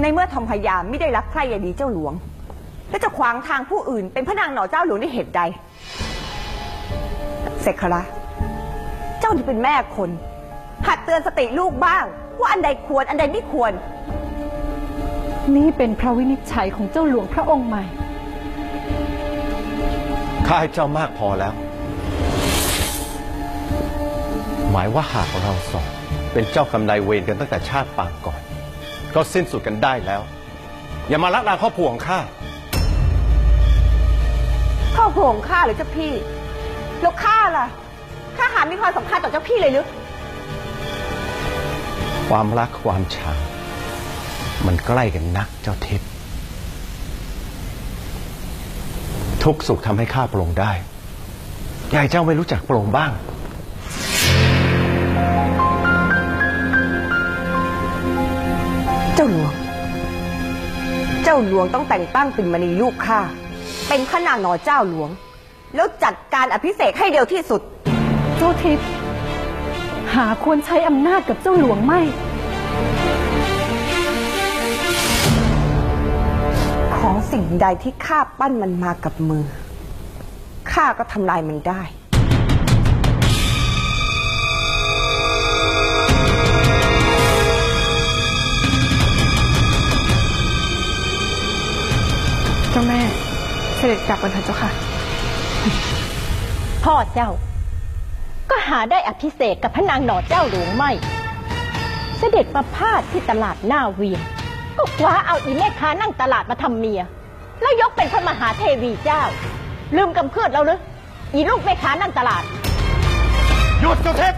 ในเมื่อทอมพยามไม่ได้รักใครยายดีเจ้าหลวง และจะขวางทางผู้อื่น เป็นพระนางหน่อเจ้าหลวงได้เหตุใดเสกขระเจ้าที่เป็นแม่คน หัดเตือนสติลูกบ้าง ว่าอันใดควรอันใดไม่ควร นี่เป็นพระวินิจฉัยของเจ้าหลวงพระองค์ใหม่ ข้าให้เจ้ามากพอแล้ว หมายว่าหากเราสอง เป็นเจ้ากำนายเวรกันตั้งแต่ชาติปางก่อน ก็สิ้นสุดกันได้แล้ว อย่ามาลักลานครอบครัวของข้า ครอบครัวของข้าหรือเจ้าพี่ แล้วข้าล่ะ ข้าหามีความสำคัญต่อเจ้าพี่เลยหรือ ความรักความชังมันใกล้กันนักเจ้าทิพย์ทุกสุขทำให้ข้าปรงได้ยายเจ้าไม่รู้จักปรงบ้าง จ้าหลวง เจ้าหลวงต้องแต่งตั้งปิ่นมณีลูกข้าเป็นพระนางหนอเจ้าหลวง แล้วจัดการอภิเษกให้เร็วที่สุด เจ้าทิพย์หาควรใช้อำนาจกับเจ้าหลวงไม่ ของสิ่งใดที่ข้าปั้นมันมากับมือ ข้าก็ทำลายมันได้ เจ้าแม่ เสด็จกลับกันเถอะเจ้าค่ะ พ่อเจ้า ก็หาได้อภิเษกกับพระนางหนอเจ้าหลวงไม่ เสด็จมาพาดที่ตลาดหน้าเวียงก็คว้าเอาอีแม่ค้านั่งตลาดมาทำเมีย แล้วยกเป็นพระมหาเทวีเจ้า ลืมกำเพือดเราหรืออีลูกแม่ค้านั่งตลาด หยุดเจ้าเทพ